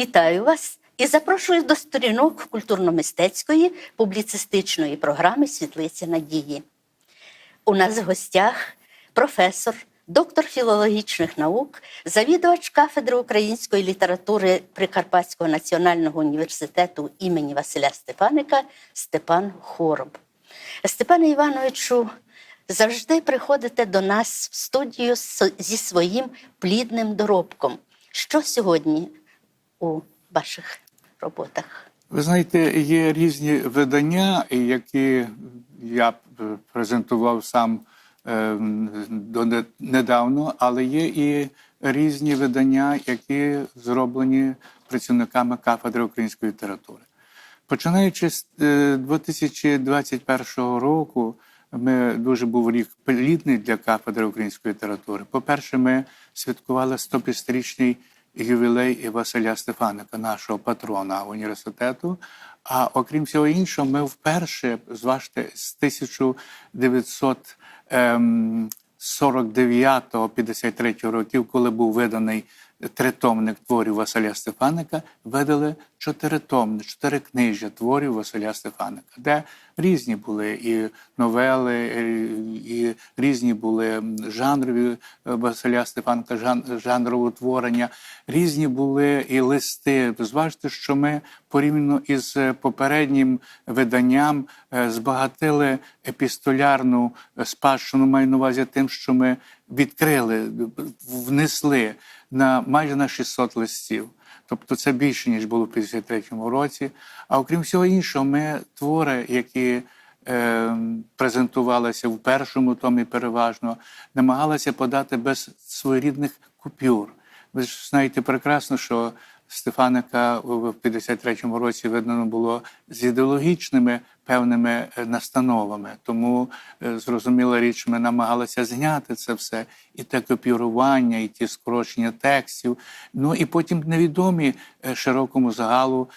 Вітаю вас і запрошую до сторінок культурно-мистецької публіцистичної програми Світлиця Надії. У нас в гостях професор, доктор філологічних наук, завідувач кафедри української літератури Прикарпатського національного університету імені Василя Стефаника Степан Хороб. Степане Івановичу, завжди приходите до нас в студію зі своїм плідним доробком. Що сьогодні у ваших роботах? Ви знаєте, є різні видання, які я е, презентував сам е, до недавно, але є і різні видання, які зроблені працівниками кафедри української літератури. Починаючи з е, 2021 року, ми дуже був рік плідний для кафедри української літератури. По-перше, ми святкували 150-річний ювілей Василя Стефаника, нашого патрона університету. А окрім всього іншого, ми вперше, зважте, з 1949-53 років, коли був виданий тритомник творів Василя Стефаника, видали чотиритомник, чотири книжжя творів Василя Стефаника, де різні були і новели, і- і різні були жанрові е, Василя Стефаника, жан- жанрове творення, різні були і листи. Зважте, що ми порівняно із е, попереднім виданням е, збагатили епістолярну е, спадщину, маю на увазі тим, що ми відкрили, внесли на майже на 600 листів. Тобто це більше, ніж було в 53-му році. А окрім всього іншого, ми твори, які е, презентувалися в першому томі переважно, намагалися подати без своєрідних купюр. Ви ж знаєте прекрасно, що Стефаника в 53-му році видано було з ідеологічними певними е, настановами. Тому е, зрозуміла річ, ми намагалися зняти це все, і те копірування, і ті скорочення текстів. Ну і потім невідомі е, широкому загалу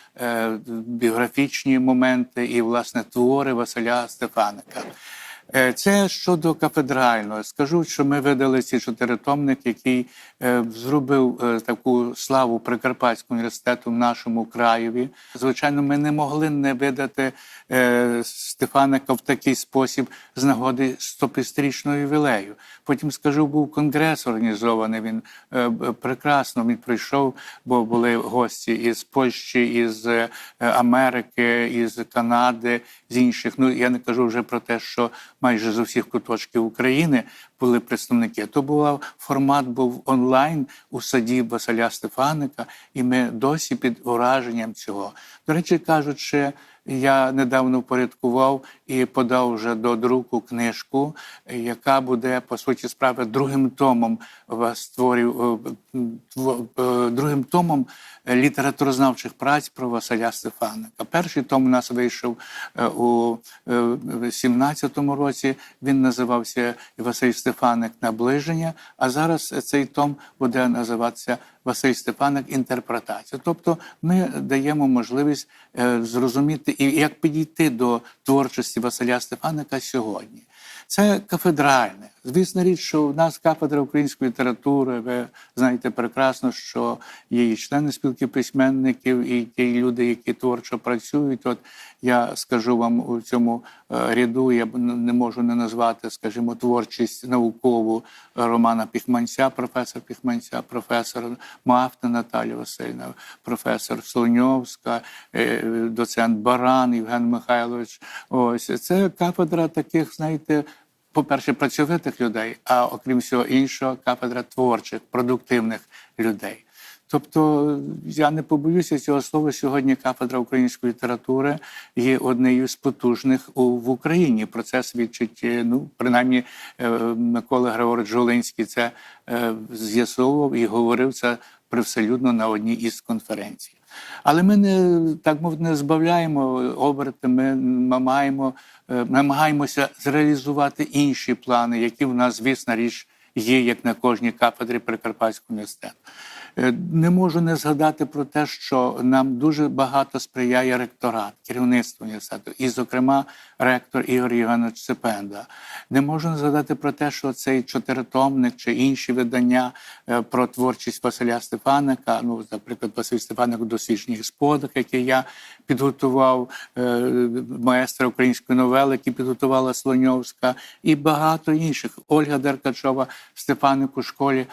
біографічні моменти і власне твори Василя Стефаника. Е, Це щодо кафедрального. Скажу, що ми видали ці чотиритомник, який е, зробив е, таку славу Прикарпатського університету в нашому краєві. Звичайно, ми не могли не видати Стефаника в такий спосіб з нагоди 150-річного ювілею. Потім скажу, був конгрес організований. Він прекрасно він прийшов, бо були гості із Польщі, із Америки, із Канади, з інших. Ну я не кажу вже про те, що майже з усіх куточків України були представники. То був формат був онлайн у саді Василя Стефаника, і ми досі під ураженням цього. До речі, кажучи. Я недавно впорядкував і подав вже до друку книжку, яка буде по суті справи другим томом вас творів, е, е, другим томом літературознавчих праць про Василя Стефаника. Перший том у нас вийшов е, у 17-му році. Він називався Василь Стефаник Наближення. А зараз цей том буде називатися Василь Степаник Інтерпретація. Тобто ми даємо можливість е, зрозуміти і як підійти до творчості Василя Степаника сьогодні. Це кафедральне. Звісно річ, що в нас кафедра української літератури. Ви знаєте прекрасно, що є і члени спілки письменників, і ті люди, які творчо працюють. От я скажу вам у цьому е, ряду, я не можу не назвати, скажімо, творчість наукову Романа Піхманця, професор Піхманця, професор Мафта Наталія Васильівна, професор Солоньовська, е, доцент Баран Євген Михайлович. Ось це кафедра таких, знаєте. По-перше, працьовитих людей, а окрім всього іншого, кафедра творчих, продуктивних людей. Тобто я не побоюся цього слова. Сьогодні кафедра української літератури є однією з потужних в Україні. Про це свідчить е, ну принаймні е, Микола Григорович Жолинський це е, з'ясовував і говорив це привселюдно на одній із конференцій. Але ми не так мовити не збавляємо оберти. Ми маємо е, намагаємося зреалізувати інші плани, які в нас, звісна річ, є як на кожній кафедрі Прикарпатського університету. Е, Не можу не згадати про те, що нам дуже багато сприяє ректорат, керівництво університету, і, зокрема, ректор Ігор Євгенович Цепенда. Не можу не згадати про те, що цей чотиритомник чи інші видання е, про творчість Василя Стефаника, ну, наприклад, Василь Стефаник у досвідчених сподах, який я підготував, е, маестра української новели, які підготувала Слоньовська, і багато інших. Ольга Деркачова Стефаник у школі.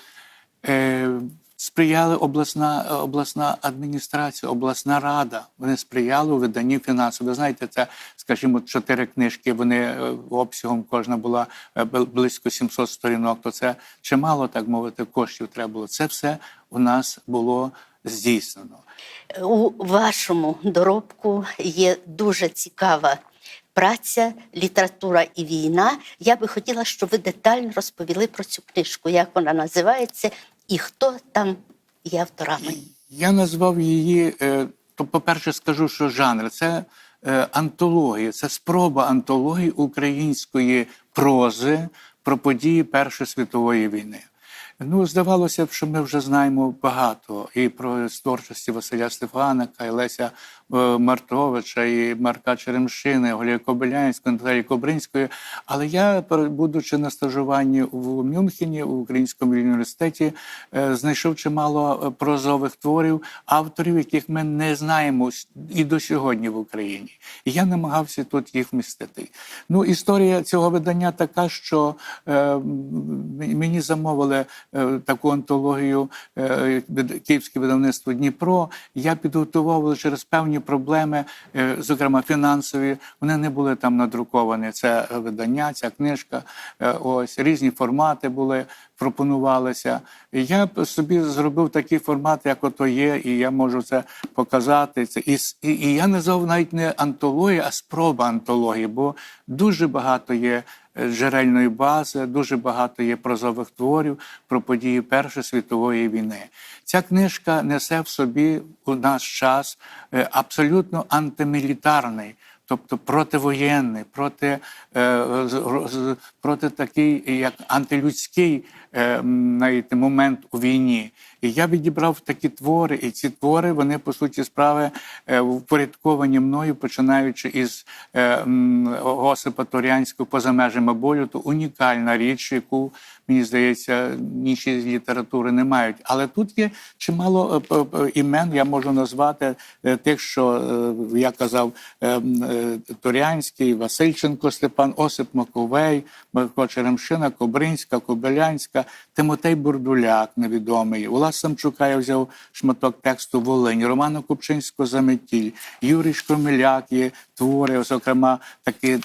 Сприяли обласна, обласна адміністрація, обласна рада. Вони сприяли у виданні фінансів. Ви знаєте, це, скажімо, чотири книжки. Вони е, обсягом кожна була е, близько 700 сторінок. То це чимало, так мовити, коштів треба було. Це все у нас було здійснено. У вашому доробку є дуже цікава праця, література і війна. Я би хотіла, щоб ви детально розповіли про цю книжку, як вона називається і хто там є авторами. Я назвав її. е, То, по-перше, скажу, що жанр це е, антологія, це спроба антології української прози про події Першої світової війни. Ну, здавалося б, що ми вже знаємо багато і про творчості Василя Стефаника, і Леся е, Мартовича, і Марка Черемшини, Олія Кобилянської, Наталії Кобринської. Але я, будучи на стажуванні в Мюнхені, у Українському університеті, е, знайшов чимало е, прозових творів, авторів, яких ми не знаємо і до сьогодні в Україні. І я намагався тут їх вмістити. Ну, історія цього видання така, що мені замовили таку антологію е, Київське видавництво Дніпро. Я підготував через певні проблеми, е, зокрема фінансові. Вони не були там надруковані. Це е, видання, ця книжка. Е, ось різні формати були. Пропонувалися. Я собі зробив такий формат, як ото є, і я можу це показати. Це і, і, і я назвав навіть не антологія, а спроба антології, бо дуже багато є е, джерельної бази, дуже багато є прозових творів про події Першої світової війни. Ця книжка несе в собі у наш час е, абсолютно антимілітарний. Тобто противоєнний, проти, е, проти такий, як антилюдський е, м, момент у війні. І я відібрав такі твори, і ці твори, вони, по суті, справи е, впорядковані мною, починаючи із е, Осипа Торянського поза межами болю, то унікальна річ, яку, мені здається, інші з літератури не мають. Але тут є чимало імен, я можу назвати тих, що я казав, Торянський, Васильченко, Степан Осип Маковей, Марко Черемшина, Кобринська, Кобилянська, Тимотей Бурдуляк, невідомий. Улас Самчука я взяв шматок тексту Волинь, Романа Купчинського Заметіль, Юрій Шкомеляк є твори, зокрема, такі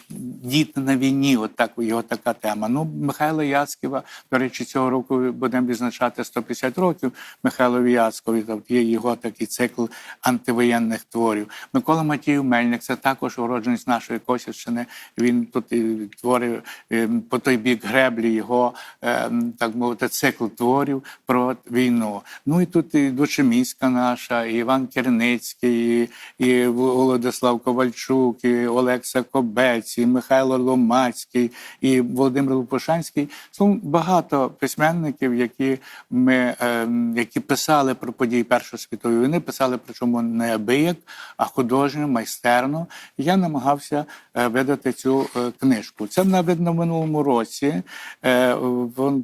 діти на війні, от так його така тема. Ну, Михайла Яцьківа, до речі, цього року будемо відзначати 150 років Михайлові Яцькові. Тобто є його такий цикл антивоєнних творів. Микола Матіїв Мельник, це також уродженець нашої Косівщини. Він тут і творив е, по той бік греблі його, е, так мовити, цикл творів про війну. Ну і тут і Дочеміська наша, і Іван Керницький, і, і Володислав Ковальчук, і Олекса Кобець, і Михайло Ломацький, і Володимир Лупошанський. Словом, багато письменників, які ми е, які писали про події Першої світової війни, писали причому не абияк, а художньо, майстерно. Я намагався е, видати цю е, книжку. Це видно в минулому році.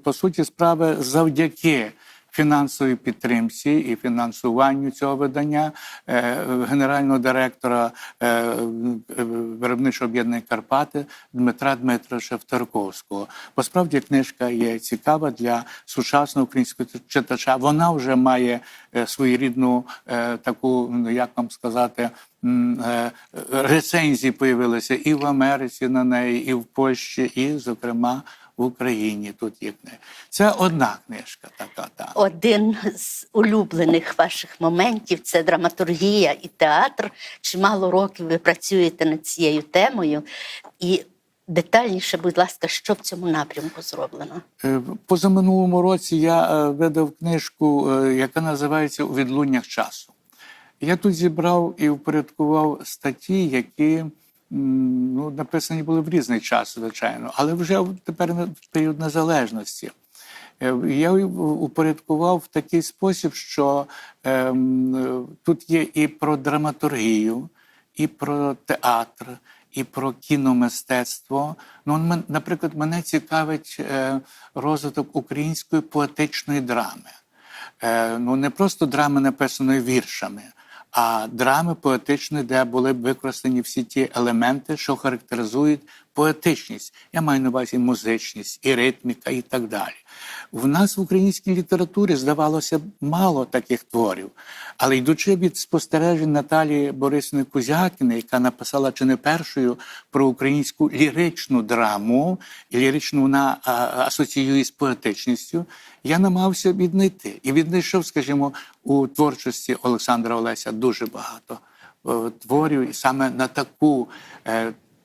По суті, справи завдяки. Фінансовій підтримці і фінансуванню цього видання е, генерального директора е, виробничого об'єднання Карпати Дмитра Дмитровича Втарковського. Бо справді книжка є цікава для сучасного українського читача. Вона вже має е, своєрідну таку, ну, як вам сказати, рецензії появилися і в Америці на неї, і в Польщі, і, зокрема, в Україні. Тут є книга. Це одна книжка така. так. Один з улюблених ваших моментів це драматургія і театр. Чимало років ви працюєте над цією темою. І детальніше, будь ласка, що в цьому напрямку зроблено? Е, Позаминулому році я е, видав книжку, е, яка називається У відлуннях часу. Я тут зібрав і упорядкував статті, які ну, написані були в різний час, звичайно, але вже тепер в період незалежності. Е, Я упорядкував в такий спосіб, що ем, тут є і про драматургію, і про театр, і про кіномистецтво. Ну, наприклад, мене цікавить е, розвиток української поетичної драми. Е, ну, не просто драми, написаної віршами, а драми поетичні, де були б використані всі ті елементи, що характеризують поетичність. Я маю на увазі музичність, і ритміка, і так далі. В нас в українській літературі здавалося мало таких творів. Але йдучи від спостережень Наталії Борисівни Кузякіни, яка написала чи не першою про українську ліричну драму, і ліричну вона асоціює з поетичністю, я намагався віднайти. І віднайшов, скажімо, у творчості Олександра Олеся дуже багато е, творів, і саме на таку.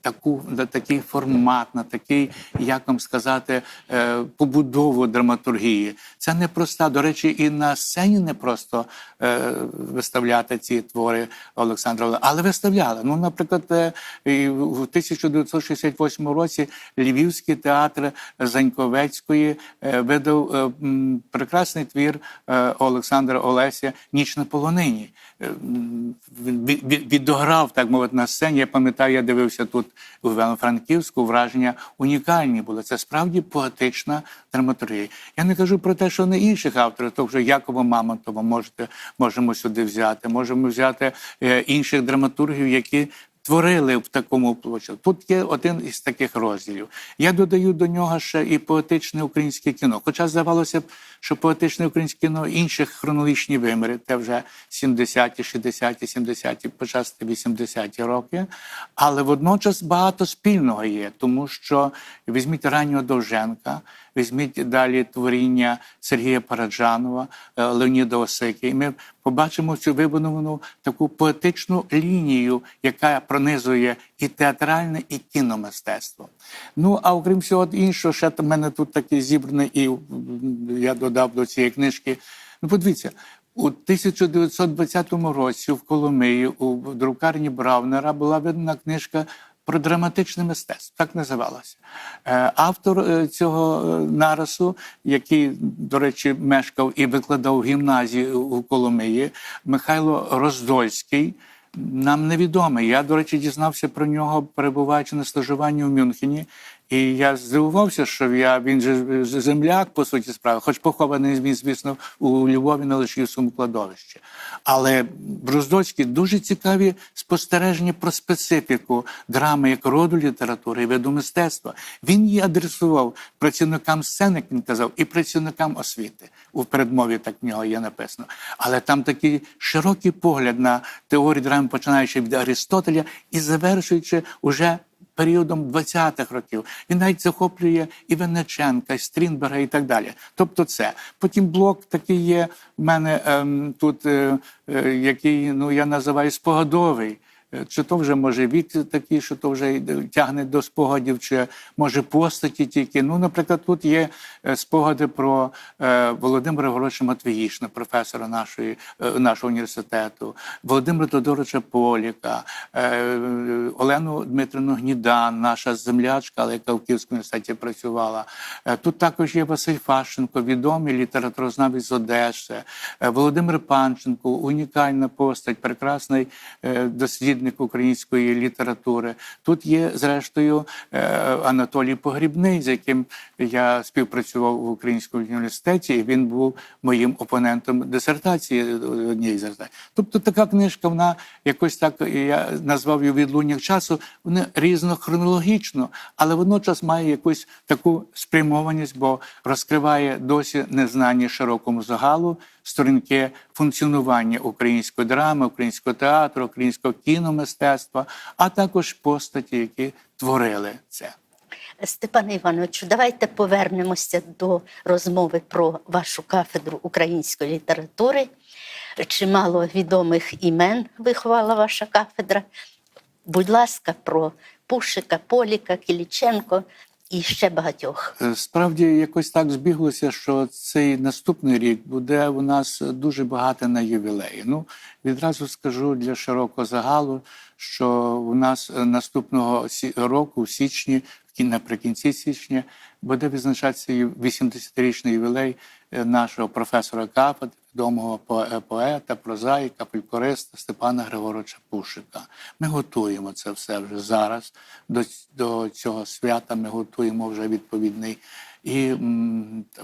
Таку на такий формат, на такий, як вам сказати, е, побудову драматургії. Це не проста. До речі, і на сцені не просто е, виставляти ці твори Олександра, Оле- але виставляли. Ну, наприклад, е, в 1968 році Львівський театр Заньковецької видав прекрасний твір Олександра Олеся Ніч на полонині. Відограв, так мовити, на сцені. Я пам'ятаю, я дивився тут у Івано-Франківську, враження унікальні були. Це справді поетична драматургія. Я не кажу про те, що не інших авторів, то вже Якова Мамонтова можете, можемо сюди взяти. Можемо взяти е, інших драматургів, які творили в такому площі. Тут є один із таких розділів. Я додаю до нього ще і поетичне українське кіно. Хоча здавалося б, що поетичне українське кіно інших хронологічні виміри, це вже 70-ті, 60-ті, 70-ті, почасти 80-ті роки. Але водночас багато спільного є, тому що візьміть раннього Довженка, візьміть далі творіння Сергія Параджанова, е, Леоніда Осики, і ми побачимо цю вибудовану таку поетичну лінію, яка пронизує і театральне, і кіномистецтво. Ну а окрім всього іншого, ще в мене тут таке зібране, і я додав до цієї книжки. Ну, подивіться. У 1920 році в Коломиї у друкарні Браунера була видана книжка про драматичне мистецтво, так називалося. Е, Автор е, цього е, нарису, який, до речі, мешкав і викладав гімназії у Коломиї, Михайло Роздольський. Нам невідомий. Я, до речі, дізнався про нього, перебуваючи на стажуванні в Мюнхені. І я здивувався, що я він же земляк, по суті справи, хоч похований він, звісно, у Львові на Лишівському кладовищі. Але Бруздоцький дуже цікаві спостереження про специфіку драми як роду літератури і виду мистецтва. Він її адресував працівникам сцени, як він казав, і працівникам освіти. У передмові так в нього є написано. Але там такий широкий погляд на теорію драми, починаючи від Аристотеля і завершуючи уже періодом 20-х років. Він навіть захоплює і Венеченка, і Стрінберга і так далі. Тобто це. Потім блок такий є в мене ем, тут, е, е, який ну, я називаю спогадовий. Е, Чи то вже може вік такий, що то вже тягне до спогадів, чи може постаті тільки. Ну, наприклад, тут є е, спогади про е, Володимира Григоровича Матвіїшна, професора нашої, нашого університету, Володимира Тодоровича Поліка, Олену Дмитрину Гнідан, наша землячка, але яка в Київському університеті працювала. Е, Тут також є Василь Фащенко, відомий літературознавець з Одеси, е, Володимир Панченко, унікальна постать, прекрасний е, дослідник української літератури. Тут є, зрештою, Анатолій Погрібний, з яким я співпрацював в Українському університеті, і він був моїм опонентом дисертації однієї з. Тобто така книжка, вона якось так я назвав її відлуння часу, вона різнохронологічно, але водночас має якусь таку спрямованість, бо розкриває досі незнані широкому загалу сторінки функціонування української драми, українського театру, українського кіномистецтва, а також постаті, які творили це. Степане Івановичу, давайте повернемося до розмови про вашу кафедру української літератури. Чимало відомих імен виховала ваша кафедра. Будь ласка, про Пушика, Поліка, Кіліченко і ще багатьох. Е, Справді якось так збіглося, що цей наступний рік буде у нас дуже багато на ювілеї. Ну відразу скажу для широкого загалу, що у нас е, наступного року, в січні, кін- наприкінці січня буде визначатися ю- 80-річний ювілей е, нашого професора кафедри, відомого е, поета, прозаїка, фольклориста Степана Григоровича Пушика. Ми готуємо це все вже зараз. До, до цього свята ми готуємо вже відповідний і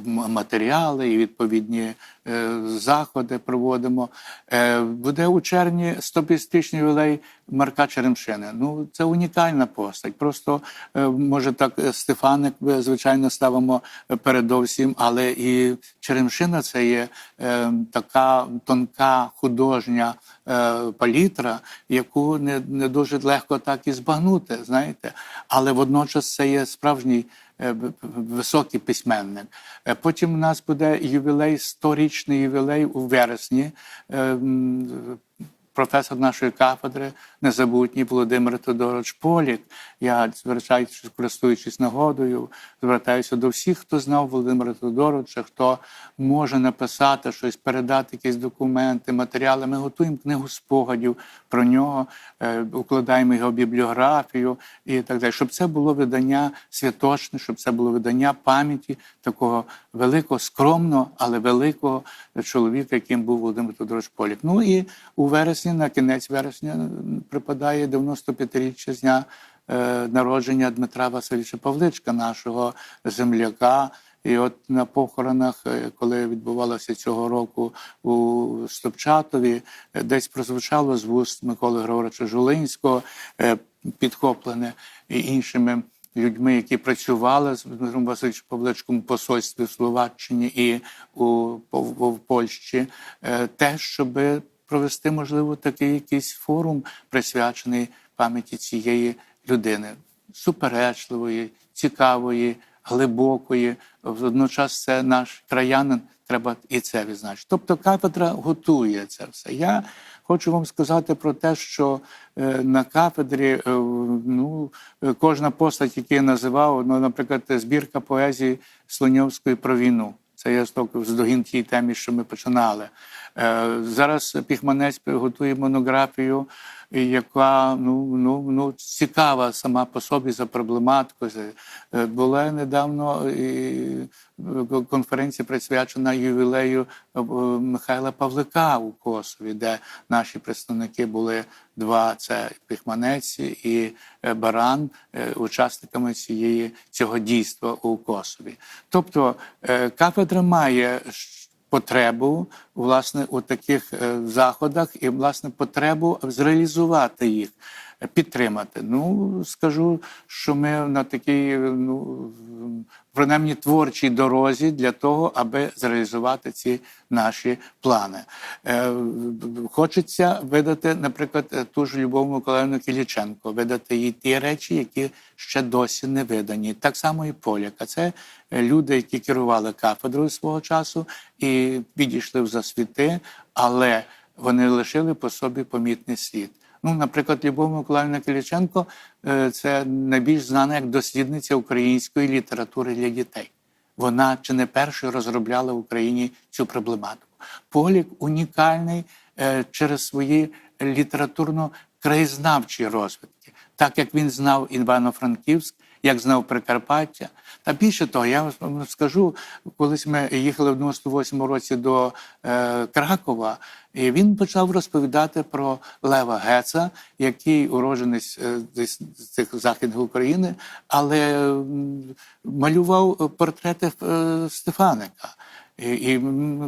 матеріали, і відповідні е, заходи проводимо. Е, буде у червні 150-річний ювілей Марка Черемшини. Ну, це унікальна постать. Просто е, може так Стефаник, звичайно, ставимо передовсім, але і Черемшина це є така тонка художня палітра, яку не, не дуже легко так і збагнути, знаєте. Але водночас це є справжній високий письменник. Е, Потім у нас буде ювілей, 100-річний ювілей у вересні. Професор нашої кафедри, незабутній Володимир Тодорович Полік. Я звертаючись, користуючись нагодою, звертаюся до всіх, хто знав Володимира Тодоровича, хто може написати щось, передати якісь документи, матеріали. Ми готуємо книгу спогадів про нього, е, укладаємо його бібліографію і так далі. Щоб це було видання святочне, щоб це було видання пам'яті такого великого, скромного, але великого чоловіка, яким був Володимир Тодорович Полік. Ну і у вересні, на кінець вересня, припадає 95-річчя з дня е, народження Дмитра Васильовича Павличка, нашого земляка. І от на похоронах, е, коли відбувалося цього року у Стопчатові, е, десь прозвучало з вуст Миколи Григоровича Жулинського, підхоплене іншими людьми, які працювали з Дмитром Васильовичем Павличком у посольстві в Словаччині і у, в, в Польщі, те, щоб провести, можливо, такий якийсь форум, присвячений пам'яті цієї людини, суперечливої, цікавої, глибокої. Водночас це наш краянин, треба і це відзначити. Тобто кафедра готує це все. Я хочу вам сказати про те, що е, на кафедрі е, ну, кожна постать, яку я називав, ну, наприклад, збірка поезії Слоньовської про війну. Це я здогін тій темі, що ми починали. Е, Зараз Піхманець готує монографію, яка ну, ну, ну, цікава сама по собі за проблематикою. Е, Була недавно конференція присвячена ювілею е, Михайла Павлика у Косові, де наші представники були два: це Піхманець і е, Баран, е, учасниками цієї цього дійства у Косові. Тобто е, кафедра має потребу власне у таких е, заходах і власне потребу зреалізувати їх. Підтримати. Ну скажу, що ми на такій ну принаймні творчій дорозі для того, аби зреалізувати ці наші плани. Е, хочеться видати, наприклад, е, ту ж Любов Миколаївну Кіліченко, видати їй ті речі, які ще досі не видані. Так само і Поляка. Це е, люди, які керували кафедрою свого часу і підійшли в засвіти, але вони лишили по собі помітний слід. Ну, наприклад, Любов Миколаївна Киліченко е, це найбільш знана як дослідниця української літератури для дітей. Вона чи не першою розробляла в Україні цю проблематику. Полік унікальний е, через свої літературно-краєзнавчі розвитки, так як він знав Івано-Франківськ, як знав Прикарпаття. Та більше того, я вам скажу, колись ми їхали в 98 році до е, Кракова, і він почав розповідати про Лева Геца, який уродженець е, з цих західних України, але е, малював портрети е, Стефаника. І, і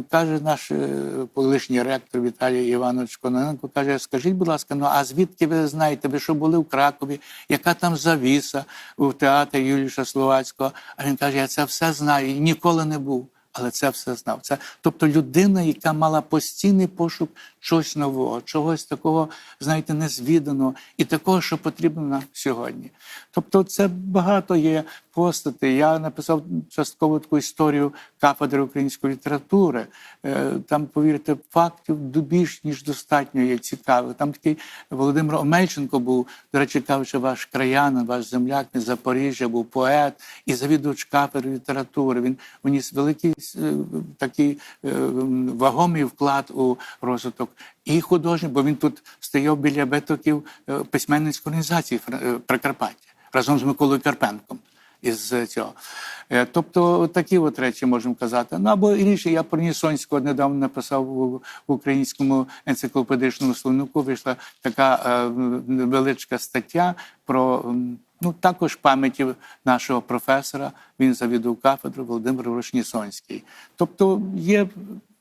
каже наш е, колишній ректор Віталій Іванович Кононенко, каже: скажіть, будь ласка, ну а звідки ви знаєте, ви що були в Кракові, яка там завіса у театрі Юліша Словацького? А він каже: Я це все знаю ніколи не був. Але це все знав. Це тобто людина, яка мала постійний пошук чогось нового, чогось такого, знаєте, незвіданого і такого, що потрібно нам сьогодні. Тобто, це багато є постатей. Я написав частково таку історію кафедри української літератури. Е, Там, повірте, фактів більш ніж достатньо є цікавих. Там такий Володимир Омельченко був, до речі, кажучи, ваш краянин, ваш земляк з Запоріжжя, був поет і завідувач кафедри літератури. Він вніс великий е, такий е, вагомий вклад у розвиток і художній, бо він тут стояв біля витоків е, письменницької організації е, Прикарпаття разом з Миколою Карпенком. із цього. Е, Тобто такі от речі можемо казати. Ну або інше, я про Нісонського недавно написав в українському енциклопедичному словнику. Вийшла така невеличка стаття про ну також пам'яті нашого професора. Він завідував кафедру Володимир Рошнісонський. Тобто є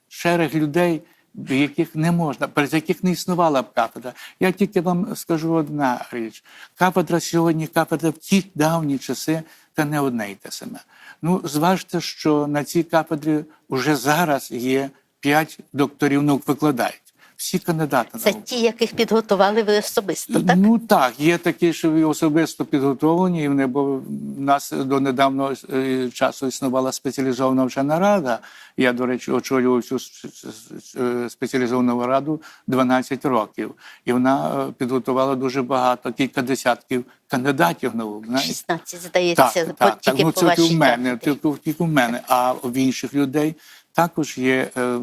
шерег людей. Яких не можна, перед яких не існувала б кафедра. Я тільки вам скажу одна річ: кафедра сьогодні, кафедра в ті давні часи, та не одне й те саме. Ну, зважте, що на цій кафедрі вже зараз є п'ять докторів наук викладають. Всі кандидати Це ті, яких підготували ви особисто, так? Ну так, є такі, що і особисто підготовлені, і вони, бо в нас до недавнього е, часу існувала спеціалізована вчена рада. Я, до речі, очолював цю е, спеціалізовану раду 12 років. І вона е, підготувала дуже багато, кілька десятків кандидатів наук. знаєте. 16, здається, Так, так, так. тільки Ну, по це вашій тільки в мене, тільки, тільки в мене. А в інших людей також є е,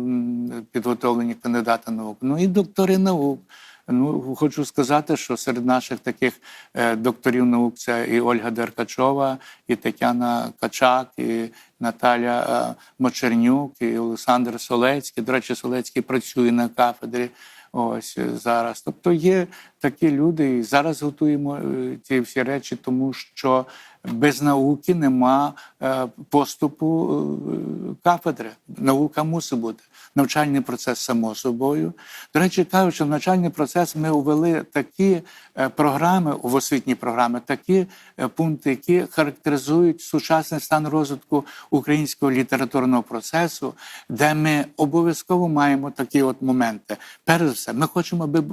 підготовлені кандидати наук. Ну і доктори наук. Ну, хочу сказати, що серед наших таких е, докторів наук це і Ольга Деркачова, і Тетяна Качак, і Наталя е, Мочернюк, і Олександр Солецький. До речі, Солецький працює на кафедрі. Ось зараз. Тобто є такі люди, і зараз готуємо ці всі речі, тому що без науки нема е, поступу е, кафедри. Наука мусить бути. Навчальний процес само собою. До речі, кажучи, в навчальний процес ми ввели такі е, програми в освітні програми, такі пункти, які характеризують сучасний стан розвитку українського літературного процесу, де ми обов'язково маємо такі от моменти. Перш за все, ми хочемо, аби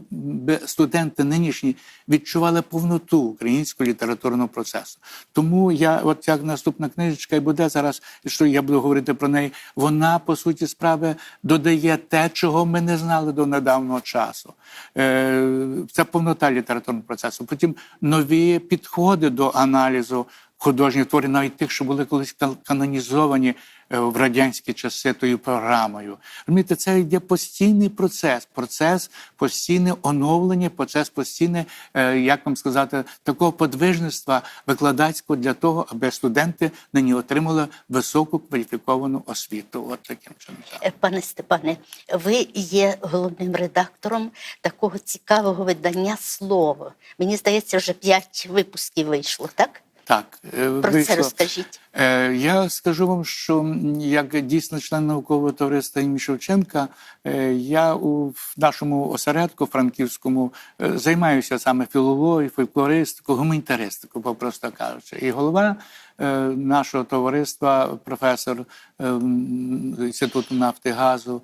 студенти нинішні відчували повноту українського літературного процесу. Тому я, от як наступна книжечка, і буде зараз, що я буду говорити про неї, вона по суті справи додає те, чого ми не знали до недавнього часу. Е, Це повнота літературного процесу. Потім нові підходи до аналізу художніх творів, навіть тих, що були колись канонізовані е, в радянські часи тою програмою. Розумієте, це йде постійний процес, процес постійне оновлення, процес постійне, е, як вам сказати, такого подвижництва викладацького для того, аби студенти нині отримали високу кваліфіковану освіту. От таким чином. Е, Пане Степане, ви є головним редактором такого цікавого видання Слово. Мені здається, вже п'ять випусків вийшло, так? Так, е, Про вийшло. це розкажіть. Е, Я скажу вам, що як дійсно член наукового товариства імені Шевченка, е, я у нашому осередку франківському займаюся саме філологією, фольклористикою, гуманітаристикою, попросто кажучи. І голова нашого товариства, професор інституту нафти газу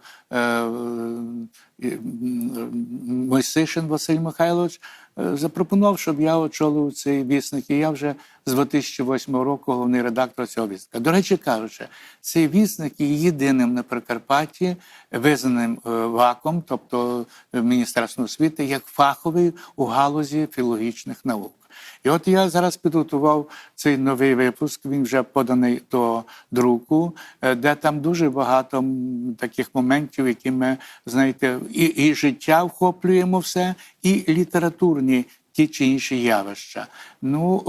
Мойсишин Василь Михайлович запропонував, щоб я очолив цей вісник. І я вже з 2008 року головний редактор цього вісника. До речі, кажучи, цей вісник є єдиним на Прикарпатті, визнаним е, ВАКом, тобто е, Міністерством освіти, як фаховий у галузі філологічних наук. І от я зараз підготував цей новий випуск. Він вже поданий до друку, е, де там дуже багато таких моментів, які ми знаєте, і, і життя вхоплюємо все, і літературні ті чи інші явища. Ну е,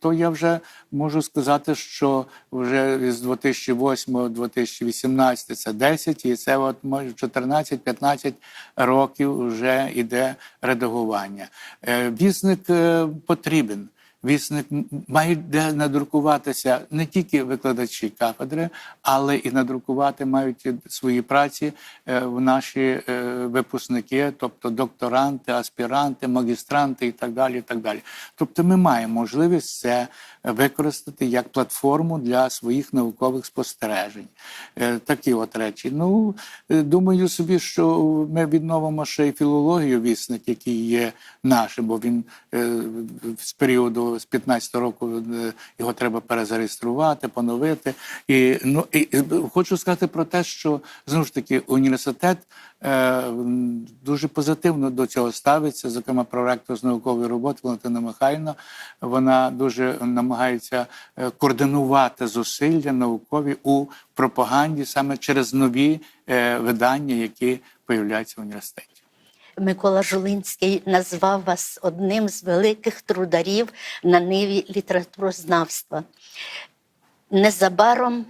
то я вже можу сказати, що вже з 2008-2018 це 10, і це от може 14-15 років вже іде редагування. Візник Вісник е, потрібен. Вісник мають де надрукуватися не тільки викладачі кафедри, але і надрукувати мають свої праці е, в наші е, випускники, тобто докторанти, аспіранти, магістранти і так далі. І так далі. Тобто, ми маємо можливість це використати як платформу для своїх наукових спостережень. Е, Такі от речі. Ну е, думаю собі, що ми відновимо ще й філологію вісник, який є нашим, бо він е, з періоду з 15 року його треба перезареєструвати, поновити. І ну і, хочу сказати про те, що знову ж таки університет дуже позитивно до цього ставиться. Зокрема, проректор з наукової роботи Валентина Михайлівна. Вона дуже намагається е, координувати зусилля наукові у пропаганді саме через нові е, видання, які появляються в університеті. Микола Жулинський назвав вас одним з великих трударів на ниві літературознавства. Незабаром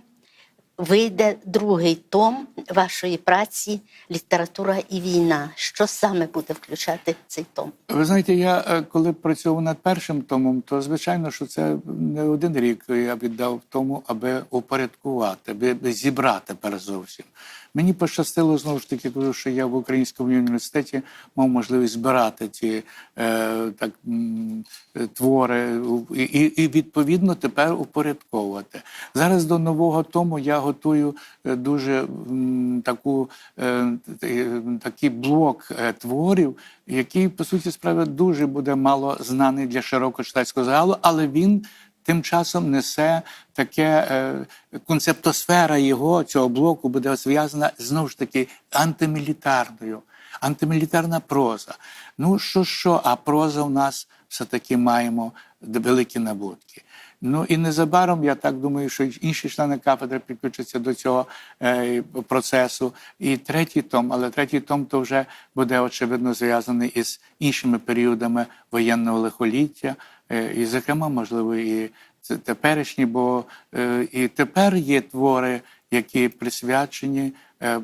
вийде другий том вашої праці Література і війна. Що саме буде включати цей том? Ви знаєте, я е, коли працював над першим томом, то звичайно, що це не один рік я віддав тому, аби упорядкувати, аби зібрати перш зовсім. Мені пощастило знову ж таки, тому що я в Українському університеті мав можливість збирати ці е, так, твори і, і, відповідно тепер упорядковувати. Зараз до нового тому я готую е, дуже таку, е, е, такий блок е, творів, який, по суті справи, дуже буде мало знаний для широкого читацького загалу, але він тим часом несе таке е, концептосфера його цього блоку буде зв'язана знову ж таки антимілітарною, антимілітарна проза. Ну що, що, а проза в нас все-таки маємо великі набутки. Ну і незабаром я так думаю, що інші члени кафедри підключаться до цього е, процесу. І третій том, але третій том то вже буде очевидно зв'язаний із іншими періодами воєнного лихоліття, і, зокрема, можливо, і теперішні, бо е, і тепер є твори, які присвячені е,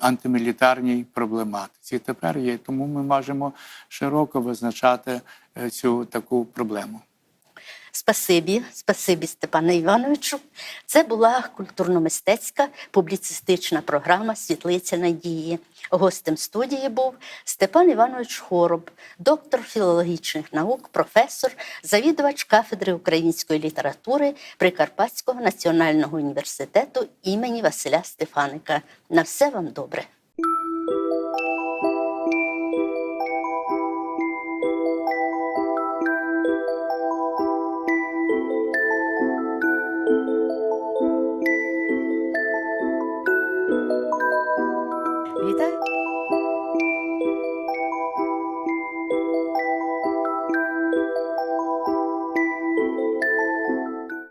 антимілітарній проблематиці. Тепер є, тому ми можемо широко визначати е, цю таку проблему. Спасибі, спасибі, Степане Івановичу. Це була культурно-мистецька публіцистична програма Світлиця надії. Гостем студії був Степан Іванович Хороб, доктор філологічних наук, професор, завідувач кафедри української літератури Прикарпатського національного університету імені Василя Стефаника. На все вам добре.